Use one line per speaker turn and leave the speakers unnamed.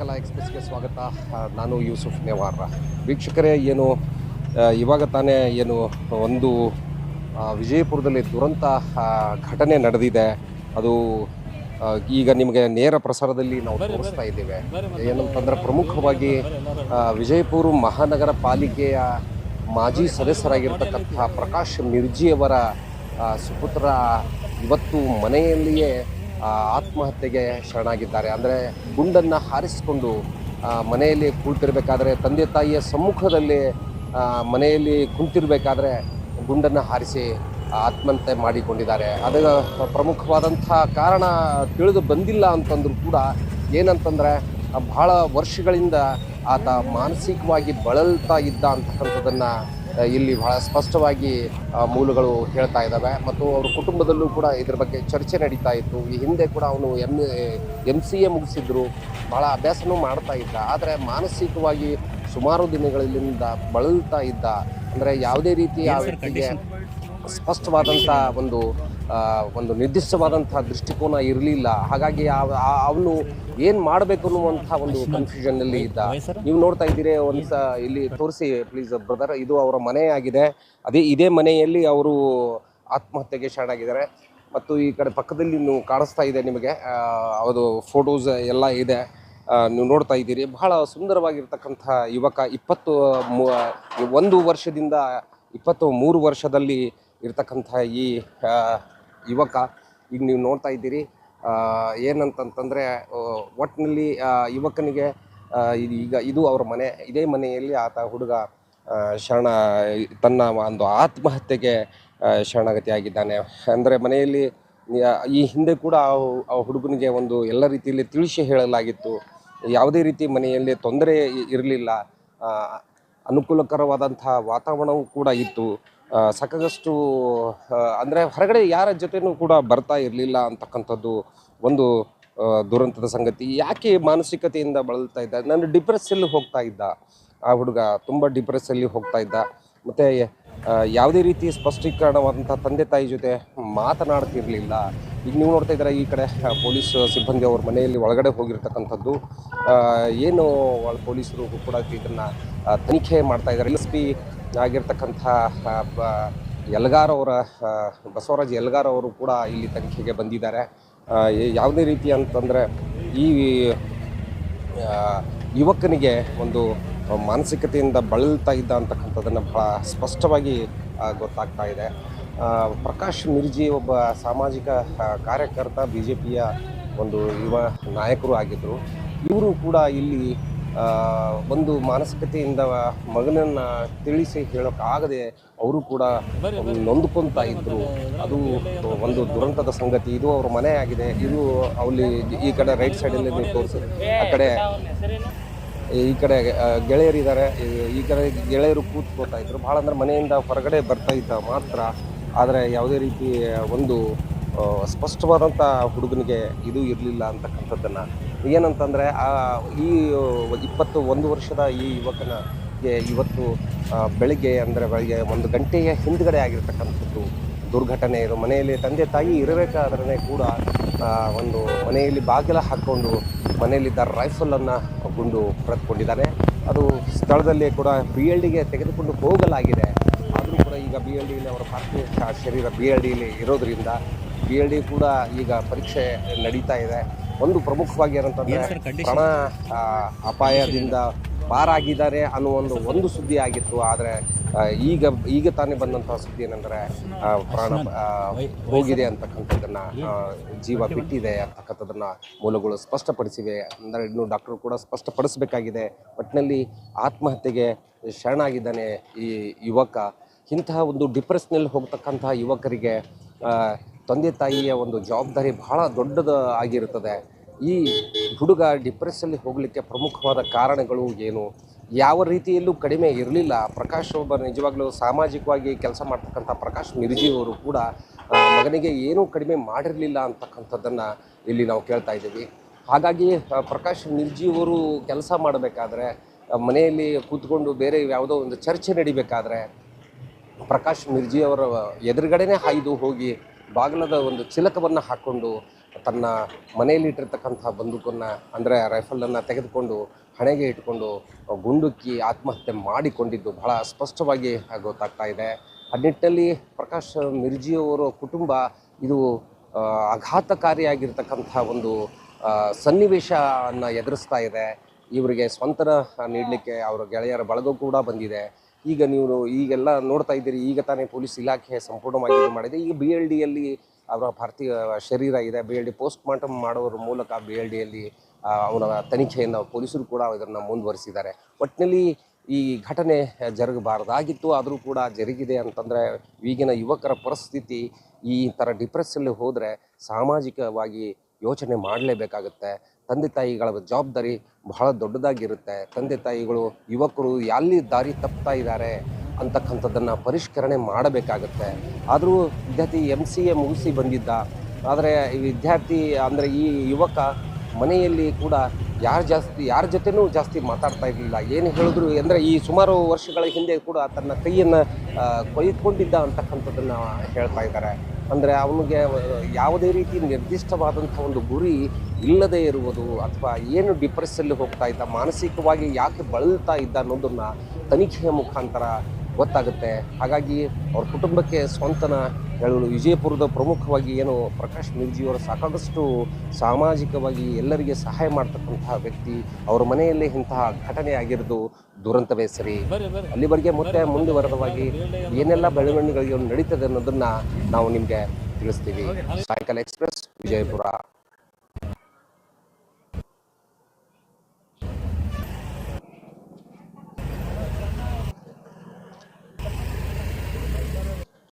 ಕಲಾ ಎಕ್ಸ್ಪ್ರೆಸ್ಗೆ ಸ್ವಾಗತ. ನಾನು ಯೂಸುಫ್ ನೆವಾರ ವೀಕ್ಷಕರೇ ಏನು ಇವಾಗ ತಾನೇ ಏನು ಒಂದು ವಿಜಯಪುರದಲ್ಲಿ ದುರಂತ ಘಟನೆ ನಡೆದಿದೆ. ಅದು ಈಗ ನಿಮಗೆ ನೇರ ಪ್ರಸಾರದಲ್ಲಿ ನಾವು ತೋರಿಸ್ತಾ ಇದ್ದೇವೆ. ಏನಂತಂದ್ರೆ ಪ್ರಮುಖವಾಗಿ ವಿಜಯಪುರ ಮಹಾನಗರ ಪಾಲಿಕೆಯ ಮಾಜಿ ಸದಸ್ಯರಾಗಿರ್ತಕ್ಕಂಥ ಪ್ರಕಾಶ್ ಮಿರ್ಜಿಯವರ ಸುಪುತ್ರ ಇವತ್ತು ಮನೆಯಲ್ಲಿಯೇ ಆತ್ಮಹತ್ಯೆಗೆ ಶರಣಾಗಿದ್ದಾರೆ. ಅಂದರೆ ಗುಂಡನ್ನು ಹಾರಿಸಿಕೊಂಡು ಮನೆಯಲ್ಲಿ ಕುಳಿತಿರ್ಬೇಕಾದ್ರೆ ತಂದೆ ತಾಯಿಯ ಸಮ್ಮುಖದಲ್ಲಿ ಮನೆಯಲ್ಲಿ ಕುಂತಿರಬೇಕಾದ್ರೆ ಗುಂಡನ್ನು ಹಾರಿಸಿ ಆತ್ಮಹತ್ಯೆ ಮಾಡಿಕೊಂಡಿದ್ದಾರೆ. ಅದರ ಪ್ರಮುಖವಾದಂಥ ಕಾರಣ ತಿಳಿದು ಬಂದಿಲ್ಲ ಅಂತಂದರೂ ಕೂಡ ಏನಂತಂದರೆ, ಬಹಳ ವರ್ಷಗಳಿಂದ ಆತ ಮಾನಸಿಕವಾಗಿ ಬಳಲ್ತಾ ಇದ್ದ ಅಂತಕ್ಕಂಥದ್ದನ್ನು ಇಲ್ಲಿ ಬಹಳ ಸ್ಪಷ್ಟವಾಗಿ ಮೂಲಗಳು ಹೇಳ್ತಾ ಇದ್ದಾವೆ. ಮತ್ತು ಅವ್ರ ಕುಟುಂಬದಲ್ಲೂ ಕೂಡ ಇದ್ರ ಬಗ್ಗೆ ಚರ್ಚೆ ನಡೀತಾ ಇತ್ತು. ಈ ಹಿಂದೆ ಕೂಡ ಅವನು ಎಂ ಎಂ ಸಿ ಎ ಮುಗಿಸಿದ್ರು. ಬಹಳ ಅಭ್ಯಾಸನೂ ಮಾಡ್ತಾ ಇದ್ದ. ಆದರೆ ಮಾನಸಿಕವಾಗಿ ಸುಮಾರು ದಿನಗಳಿಂದ ಬಳಲ್ತಾ ಇದ್ದ. ಅಂದರೆ ಯಾವುದೇ ರೀತಿ ಆ ವ್ಯಕ್ತಿಗೆ ಸ್ಪಷ್ಟವಾದಂಥ ಒಂದು ಒಂದು ನಿರ್ದಿಷ್ಟವಾದಂತಹ ದೃಷ್ಟಿಕೋನ ಇರಲಿಲ್ಲ. ಹಾಗಾಗಿ ಅವನು ಏನು ಮಾಡಬೇಕು ಅನ್ನುವಂಥ ಒಂದು ಕನ್ಫ್ಯೂಷನ್ನಲ್ಲಿ ಇದ್ದ. ನೀವು ನೋಡ್ತಾ ಇದ್ದೀರಿ ಒಂದು ಸ ಇಲ್ಲಿ ತೋರಿಸಿ ಪ್ಲೀಸ್ ಬ್ರದರ್ ಇದು ಅವರ ಮನೆ ಆಗಿದೆ. ಅದೇ ಇದೇ ಮನೆಯಲ್ಲಿ ಅವರು ಆತ್ಮಹತ್ಯೆಗೆ ಶರಣಾಗಿದ್ದಾರೆ ಮತ್ತು ಈ ಕಡೆ ಪಕ್ಕದಲ್ಲಿ ನೀವು ಕಾಣಿಸ್ತಾ ಇದೆ ನಿಮಗೆ. ಅದು ಫೋಟೋಸ್ ಎಲ್ಲ ಇದೆ. ನೀವು ನೋಡ್ತಾ ಇದ್ದೀರಿ. ಬಹಳ ಸುಂದರವಾಗಿರ್ತಕ್ಕಂಥ ಯುವಕ ಇಪ್ಪತ್ತು ಒಂದು ವರ್ಷದಿಂದ ಇಪ್ಪತ್ತು ಮೂರು ವರ್ಷದಲ್ಲಿ ಇರ್ತಕ್ಕಂಥ ಈ ಯುವಕ, ಈಗ ನೀವು ನೋಡ್ತಾ ಇದ್ದೀರಿ ಏನಂತಂತಂದರೆ ಒಟ್ಟಿನಲ್ಲಿ ಯುವಕನಿಗೆ ಈಗ ಇದು ಅವ್ರ ಮನೆ, ಇದೇ ಮನೆಯಲ್ಲಿ ಆತ ಹುಡುಗ ಶರಣ, ತನ್ನ ಒಂದು ಆತ್ಮಹತ್ಯೆಗೆ ಶರಣಾಗತಿಯಾಗಿದ್ದಾನೆ. ಅಂದರೆ ಮನೆಯಲ್ಲಿ ಈ ಹಿಂದೆ ಕೂಡ ಆ- ಹುಡುಗನಿಗೆ ಒಂದು ಎಲ್ಲ ರೀತಿಯಲ್ಲಿ ತಿಳಿಸಿ ಹೇಳಲಾಗಿತ್ತು. ಯಾವುದೇ ರೀತಿ ಮನೆಯಲ್ಲಿ ತೊಂದರೆ ಇರಲಿಲ್ಲ. ಅನುಕೂಲಕರವಾದಂತಹ ವಾತಾವರಣವೂ ಕೂಡ ಇತ್ತು. ಸಾಕಾಗಷ್ಟು ಅಂದರೆ ಹೊರಗಡೆ ಯಾರ ಜೊತೆನೂ ಕೂಡ ಬರ್ತಾ ಇರಲಿಲ್ಲ ಅಂತಕ್ಕಂಥದ್ದು ಒಂದು ದುರಂತದ ಸಂಗತಿ. ಯಾಕೆ ಮಾನಸಿಕತೆಯಿಂದ ಬಳಲ್ತಾ ಇದ್ದ? ನಾನು ಡಿಪ್ರೆಸ್ಸಲ್ಲಿ ಹೋಗ್ತಾ ಇದ್ದ. ಆ ಹುಡುಗ ತುಂಬ ಡಿಪ್ರೆಸ್ಸಲ್ಲಿ ಹೋಗ್ತಾ ಇದ್ದ. ಮತ್ತು ಯಾವುದೇ ರೀತಿ ಸ್ಪಷ್ಟೀಕರಣವಾದಂಥ ತಂದೆ ತಾಯಿ ಜೊತೆ ಮಾತನಾಡ್ತಿರಲಿಲ್ಲ. ಈಗ ನೀವು ನೋಡ್ತಾ ಇದ್ದೀರಾ ಈ ಕಡೆ ಪೊಲೀಸ್ ಸಿಬ್ಬಂದಿ ಅವ್ರ ಮನೆಯಲ್ಲಿ ಒಳಗಡೆ ಹೋಗಿರ್ತಕ್ಕಂಥದ್ದು. ಏನು ಪೊಲೀಸರು ಕೂಡ ಇದನ್ನು ತನಿಖೆ ಮಾಡ್ತಾ ಇದ್ದಾರೆ. ಎಸ್ ಪಿ ಆಗಿರ್ತಕ್ಕಂಥ ಬ- ಅವರ ಬಸವರಾಜ್ ಯಲಗಾರ್ ಅವರು ಕೂಡ ಇಲ್ಲಿ ತನಿಖೆಗೆ ಬಂದಿದ್ದಾರೆ. ಯಾವುದೇ ರೀತಿ ಅಂತಂದರೆ ಈ ಯುವಕನಿಗೆ ಒಂದು ಮಾನಸಿಕತೆಯಿಂದ ಬಳಲ್ತಾ ಇದ್ದ ಅಂತಕ್ಕಂಥದ್ದನ್ನು ಬಹಳ ಸ್ಪಷ್ಟವಾಗಿ ಗೊತ್ತಾಗ್ತಾ ಇದೆ. ಪ್ರಕಾಶ್ ಮಿರ್ಜಿ ಒಬ್ಬ ಸಾಮಾಜಿಕ ಕಾರ್ಯಕರ್ತ ಬಿ ಜೆ ಒಂದು ಯುವ ನಾಯಕರು ಆಗಿದ್ದರು ಇವರು ಕೂಡ ಇಲ್ಲಿ ಒಂದು ಮಾನಸಿಕತೆಯಿಂದ ಮಗನನ್ನು ತಿಳಿಸಿ ಹೇಳೋಕ್ಕಾಗದೆ ಅವರು ಕೂಡ ನೊಂದ್ಕೊಂತ ಇದ್ದರು ಅದು ಒಂದು ದುರಂತದ ಸಂಗತಿ. ಇದು ಅವ್ರ ಮನೆ ಆಗಿದೆ. ಇದು ಅಲ್ಲಿ ಈ ಕಡೆ ರೈಟ್ ಸೈಡಲ್ಲಿ ನೀವು ತೋರಿಸಿ ಆ ಕಡೆ ಈ ಕಡೆ ಗೆಳೆಯರಿದ್ದಾರೆ ಈ- ಕಡೆ ಗೆಳೆಯರು ಕೂತ್ಕೋತಾ ಇದ್ರು. ಭಾಳ ಅಂದ್ರೆ ಮನೆಯಿಂದ ಹೊರಗಡೆ ಬರ್ತಾ ಇದ್ದ ಮಾತ್ರ. ಆದರೆ ಯಾವುದೇ ರೀತಿ ಒಂದು ಸ್ಪಷ್ಟವಾದಂಥ ಹುಡುಗನಿಗೆ ಇದು ಇರಲಿಲ್ಲ ಅಂತಕ್ಕಂಥದ್ದನ್ನು ಏನಂತಂದರೆ ಈ ಇಪ್ಪತ್ತು, ಒಂದು ವರ್ಷದ ಈ ಯುವಕನ ಇವತ್ತು ಬೆಳಗ್ಗೆ ಅಂದರೆ ಬೆಳಿಗ್ಗೆ ಒಂದು ಗಂಟೆಯ ಹಿಂದ್ಗಡೆ ಆಗಿರ್ತಕ್ಕಂಥದ್ದು ದುರ್ಘಟನೆ. ಇದು ಮನೆಯಲ್ಲಿ ತಂದೆ ತಾಯಿ ಇರಬೇಕಾದ್ರೆ ಕೂಡ ಒಂದು ಮನೆಯಲ್ಲಿ ಬಾಗಿಲ ಹಾಕ್ಕೊಂಡು ಮನೆಯಲ್ಲಿದ್ದ ರೈಫಲನ್ನು ಗುಂಡು ಪಡೆದುಕೊಂಡಿದ್ದಾನೆ ಅದು ಸ್ಥಳದಲ್ಲಿ ಕೂಡ ಬಿ ಎಲ್ ಡಿಗೆ ತೆಗೆದುಕೊಂಡು ಹೋಗಲಾಗಿದೆ. ಆದರೂ ಕೂಡ ಈಗ ಬಿ ಎಲ್ ಡಿಯಲ್ಲಿ ಅವರ ಪಾರ್ಥಿವ ಶರೀರ ಬಿ ಎಲ್ ಡಿಯಲ್ಲಿ ಇರೋದರಿಂದ ಬಿ ಎಲ್ ಡಿ ಕೂಡ ಈಗ ಪರೀಕ್ಷೆ ನಡೀತಾ ಇದೆ. ಒಂದು ಪ್ರಮುಖವಾಗಿ ಹಣ ಅಪಾಯದಿಂದ ಪಾರಾಗಿದ್ದಾರೆ ಅನ್ನೋ ಒಂದು ಒಂದು ಸುದ್ದಿ ಆಗಿತ್ತು. ಆದರೆ ಈಗ ಈಗ ತಾನೇ ಬಂದಂತಹ ಸುದ್ದಿ ಏನಂದರೆ ಪ್ರಾಣ ಹೋಗಿದೆ ಅಂತಕ್ಕಂಥದ್ದನ್ನು ಜೀವ ಬಿಟ್ಟಿದೆ ಅಂತಕ್ಕಂಥದ್ದನ್ನು ಮೂಲಗಳು ಸ್ಪಷ್ಟಪಡಿಸಿವೆ. ಅಂದರೆ ಇನ್ನು ಡಾಕ್ಟರ್ ಕೂಡ ಸ್ಪಷ್ಟಪಡಿಸಬೇಕಾಗಿದೆ. ಒಟ್ಟಿನಲ್ಲಿ ಆತ್ಮಹತ್ಯೆಗೆ ಶರಣಾಗಿದ್ದಾನೆ ಈ ಯುವಕ. ಇಂತಹ ಒಂದು ಡಿಪ್ರೆಸ್ನಲ್ಲಿ ಹೋಗ್ತಕ್ಕಂತಹ ಯುವಕರಿಗೆ ತಂದೆ ತಾಯಿಯ ಒಂದು ಜವಾಬ್ದಾರಿ ಬಹಳ ದೊಡ್ಡದು ಆಗಿರುತ್ತದೆ. ಈ ಹುಡುಗ ಡಿಪ್ರೆಸ್ಸಲ್ಲಿ ಹೋಗಲಿಕ್ಕೆ ಪ್ರಮುಖವಾದ ಕಾರಣಗಳು ಏನು? ಯಾವ ರೀತಿಯಲ್ಲೂ ಕಡಿಮೆ ಇರಲಿಲ್ಲ. ಪ್ರಕಾಶ್ ಒಬ್ಬ ನಿಜವಾಗ್ಲೂ ಸಾಮಾಜಿಕವಾಗಿ ಕೆಲಸ ಮಾಡ್ತಕ್ಕಂಥ ಪ್ರಕಾಶ್ ಮಿರ್ಜಿಯವರು ಕೂಡ ಮಗನಿಗೆ ಏನೂ ಕಡಿಮೆ ಮಾಡಿರಲಿಲ್ಲ ಅಂತಕ್ಕಂಥದ್ದನ್ನು ಇಲ್ಲಿ ನಾವು ಕೇಳ್ತಾ ಇದ್ದೀವಿ. ಹಾಗಾಗಿ ಪ್ರಕಾಶ್ ಮಿರ್ಜಿಯವರು ಕೆಲಸ ಮಾಡಬೇಕಾದ್ರೆ ಮನೆಯಲ್ಲಿ ಕೂತ್ಕೊಂಡು ಬೇರೆ ಯಾವುದೋ ಒಂದು ಚರ್ಚೆ ನಡಿಬೇಕಾದ್ರೆ, ಪ್ರಕಾಶ್ ಮಿರ್ಜಿ ಅವರ ಎದುರುಗಡೆನೇ ಹಾಯ್ದು ಹೋಗಿ ಬಾಗಿಲದ ಒಂದು ಚಿಲಕವನ್ನು ಹಾಕ್ಕೊಂಡು ತನ್ನ ಮನೆಯಲ್ಲಿ ಇಟ್ಟಿರ್ತಕ್ಕಂಥ ಬಂದೂಕನ್ನು, ಅಂದರೆ ರೈಫಲನ್ನು ತೆಗೆದುಕೊಂಡು ಹಣೆಗೆ ಇಟ್ಕೊಂಡು ಗುಂಡುಕ್ಕಿ ಆತ್ಮಹತ್ಯೆ ಮಾಡಿಕೊಂಡಿದ್ದು ಬಹಳ ಸ್ಪಷ್ಟವಾಗಿ ಗೊತ್ತಾಗ್ತಾ ಇದೆ. ಆ ನಿಟ್ಟಿನಲ್ಲಿ ಪ್ರಕಾಶ್ ಮಿರ್ಜಿಯವರ ಕುಟುಂಬ ಇದು ಆಘಾತಕಾರಿಯಾಗಿರ್ತಕ್ಕಂಥ ಒಂದು ಸನ್ನಿವೇಶನ ಎದುರಿಸ್ತಾ ಇದೆ. ಇವರಿಗೆ ಸ್ವಂತನ ನೀಡಲಿಕ್ಕೆ ಅವರ ಗೆಳೆಯರ ಬಳಗ ಕೂಡ ಬಂದಿದೆ. ಈಗ ನೀವು ಈಗೆಲ್ಲ ನೋಡ್ತಾ ಇದ್ದೀರಿ, ಈಗ ತಾನೇ ಪೊಲೀಸ್ ಇಲಾಖೆ ಸಂಪೂರ್ಣವಾಗಿ ಮಾಡಿದೆ. ಈಗ ಬಿ ಎಲ್ ಡಿಯಲ್ಲಿ ಅವರ ಪಾರ್ಥಿವ ಶರೀರ ಇದೆ. B L D post mortem ಮಾಡೋದ್ರ ಮೂಲಕ ಬಿ ಎಲ್ ಡಿಯಲ್ಲಿ ಅವನ ತನಿಖೆಯನ್ನು ಪೊಲೀಸರು ಕೂಡ ಇದನ್ನು ಮುಂದುವರಿಸಿದ್ದಾರೆ. ಒಟ್ಟಿನಲ್ಲಿ ಈ ಘಟನೆ ಜರುಗಬಾರ್ದಾಗಿತ್ತು. ಆದರೂ ಕೂಡ ಜರುಗಿದೆ ಅಂತಂದರೆ ಈಗಿನ ಯುವಕರ ಪರಿಸ್ಥಿತಿ ಈ ಥರ ಡಿಪ್ರೆಸ್ಸಲ್ಲಿ ಹೋದರೆ ಸಾಮಾಜಿಕವಾಗಿ ಯೋಚನೆ ಮಾಡಲೇಬೇಕಾಗುತ್ತೆ. ತಂದೆ ತಾಯಿಗಳ ಜವಾಬ್ದಾರಿ ಬಹಳ ದೊಡ್ಡದಾಗಿರುತ್ತೆ. ತಂದೆ ತಾಯಿಗಳು, ಯುವಕರು ಎಲ್ಲಿ ದಾರಿ ತಪ್ತಾ ಇದ್ದಾರೆ? ಅಂತಕ್ಕಂಥದ್ದನ್ನು ಪರಿಷ್ಕರಣೆ ಮಾಡಬೇಕಾಗತ್ತೆ. ಆದರೂ ವಿದ್ಯಾರ್ಥಿ ಎಂ ಸಿ ಎ ಮುಗಿಸಿ ಬಂದಿದ್ದ. ಆದರೆ ಈ ವಿದ್ಯಾರ್ಥಿ, ಅಂದರೆ ಈ ಯುವಕ ಮನೆಯಲ್ಲಿ ಕೂಡ ಯಾರು ಜಾಸ್ತಿ, ಯಾರ ಜೊತೆನೂ ಜಾಸ್ತಿ ಮಾತಾಡ್ತಾ ಇರಲಿಲ್ಲ. ಏನು ಹೇಳಿದ್ರು, ಅಂದರೆ ಈ ಸುಮಾರು ವರ್ಷಗಳ ಹಿಂದೆ ಕೂಡ ತನ್ನ ಕೈಯನ್ನು ಕೊಯ್ದುಕೊಂಡಿದ್ದ ಅಂತಕ್ಕಂಥದ್ದನ್ನು ಹೇಳ್ತಾ ಇದ್ದಾರೆ. ಅಂದರೆ ಅವನಿಗೆ, ಯಾವುದೇ ರೀತಿ ನಿರ್ದಿಷ್ಟವಾದಂಥ ಒಂದು ಗುರಿ ಇಲ್ಲದೇ ಇರುವುದು ಅಥವಾ ಏನು ಡಿಪ್ರೆಸ್ಸಲ್ಲಿ ಹೋಗ್ತಾ ಇದ್ದ, ಮಾನಸಿಕವಾಗಿ ಯಾಕೆ ಬಳಲ್ತಾ ಇದ್ದ ಅನ್ನೋದನ್ನು ತನಿಖೆಯ ಮುಖಾಂತರ ಗೊತ್ತಾಗುತ್ತೆ. ಹಾಗಾಗಿ ಅವ್ರ ಕುಟುಂಬಕ್ಕೆ ಸ್ವಂತನ ಹೇಳಲು ವಿಜಯಪುರದ ಪ್ರಮುಖವಾಗಿ ಏನು ಪ್ರಕಾಶ್ ಮಿರ್ಜಿಯವರು ಸಾಕಷ್ಟು ಸಾಮಾಜಿಕವಾಗಿ ಎಲ್ಲರಿಗೆ ಸಹಾಯ ಮಾಡ್ತಕ್ಕಂತಹ ವ್ಯಕ್ತಿ ಅವ್ರ ಮನೆಯಲ್ಲಿ ಇಂತಹ ಘಟನೆ ಆಗಿರೋದು ದುರಂತವೇ ಸರಿ. ಅಲ್ಲಿವರೆಗೆ ಮತ್ತೆ ಮುಂದುವರೆದವಾಗಿ ಏನೆಲ್ಲ ಬೆಳವಣಿಗೆಗಳು ನಡೀತದೆ ಅನ್ನೋದನ್ನ ನಾವು ನಿಮಗೆ ತಿಳಿಸ್ತೀವಿ. ಸಾಯಂಕಾಲ ಎಕ್ಸ್ಪ್ರೆಸ್ ವಿಜಯಪುರ.